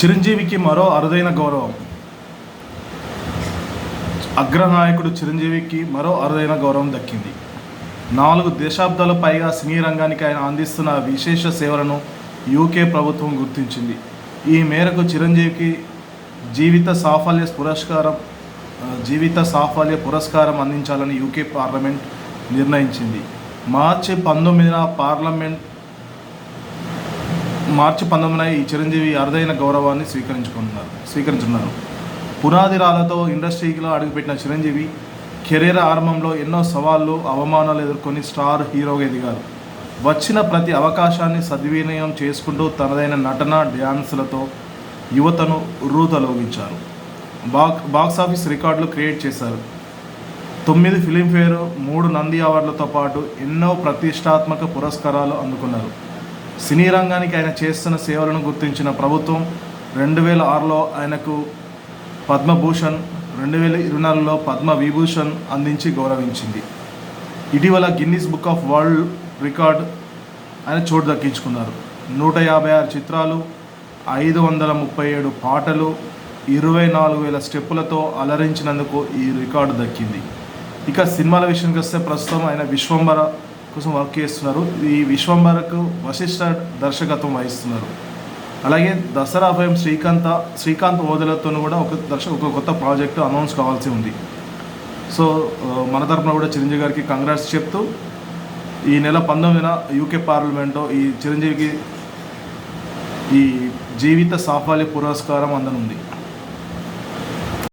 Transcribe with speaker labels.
Speaker 1: చిరంజీవికి మరో అరుదైన గౌరవం. అగ్రనాయకుడు చిరంజీవికి మరో అరుదైన గౌరవం దక్కింది. నాలుగు దశాబ్దాల పైగా సినీ రంగానికి ఆయన అందిస్తున్న విశేష సేవలను యూకే ప్రభుత్వం గుర్తించింది. ఈ మేరకు చిరంజీవికి జీవిత సాఫల్య పురస్కారం జీవిత సాఫల్య పురస్కారం అందించాలని యూకే పార్లమెంట్ నిర్ణయించింది. మార్చి పంతొమ్మిదిన పార్లమెంట్ మార్చి పంతొమ్మిదిన ఈ చిరంజీవి అరుదైన గౌరవాన్ని స్వీకరించుకున్నారు స్వీకరించున్నారు. పునాది రాళ్ళతో ఇండస్ట్రీలో అడుగుపెట్టిన చిరంజీవి కెరీర్ ఆరంభంలో ఎన్నో సవాళ్ళు అవమానాలు ఎదుర్కొని స్టార్ హీరోగా ఎదిగారు. వచ్చిన ప్రతి అవకాశాన్ని సద్వినియోగం చేసుకుంటూ తనదైన నటన డ్యాన్సులతో యువతను ఉర్రూతలోగించారు బాక్ బాక్స్ ఆఫీస్ రికార్డులు క్రియేట్ చేశారు. తొమ్మిది ఫిలింఫేర్ మూడు నంది అవార్డులతో పాటు ఎన్నో ప్రతిష్టాత్మక పురస్కారాలు అందుకున్నారు. సినీ రంగానికి ఆయన చేస్తున్న సేవలను గుర్తించిన ప్రభుత్వం రెండు వేల ఆరులో ఆయనకు పద్మభూషణ్ రెండు వేల ఇరవై నాలుగులో పద్మ విభూషణ్ అందించి గౌరవించింది. ఇటీవల Guinness book of world record ఆయన చోటు దక్కించుకున్నారు. నూట యాభై ఆరు చిత్రాలు ఐదు వందల ముప్పై ఏడు పాటలు ఇరవై నాలుగు వేల స్టెప్పులతో అలరించినందుకు ఈ రికార్డు దక్కింది. ఇక సినిమాల విషయానికి వస్తే ప్రస్తుతం ఆయన విశ్వంబర కోసం వర్క్ చేస్తున్నారు. ఈ విశ్వంబరకు వశిష్ఠ దర్శకత్వం వహిస్తున్నారు. అలాగే దసరా భయం శ్రీకాంత్ శ్రీకాంత్ ఓదలతో కూడా ఒక దర్శ ఒక కొత్త ప్రాజెక్టు అనౌన్స్ కావాల్సి ఉంది. సో మన తరఫున కూడా చిరంజీవి గారికి కంగ్రాట్స్ చెప్తూ ఈ నెల పంతొమ్మిదిన యూకే పార్లమెంట్లో ఈ చిరంజీవికి ఈ జీవిత సాఫల్య పురస్కారం అందనుంది.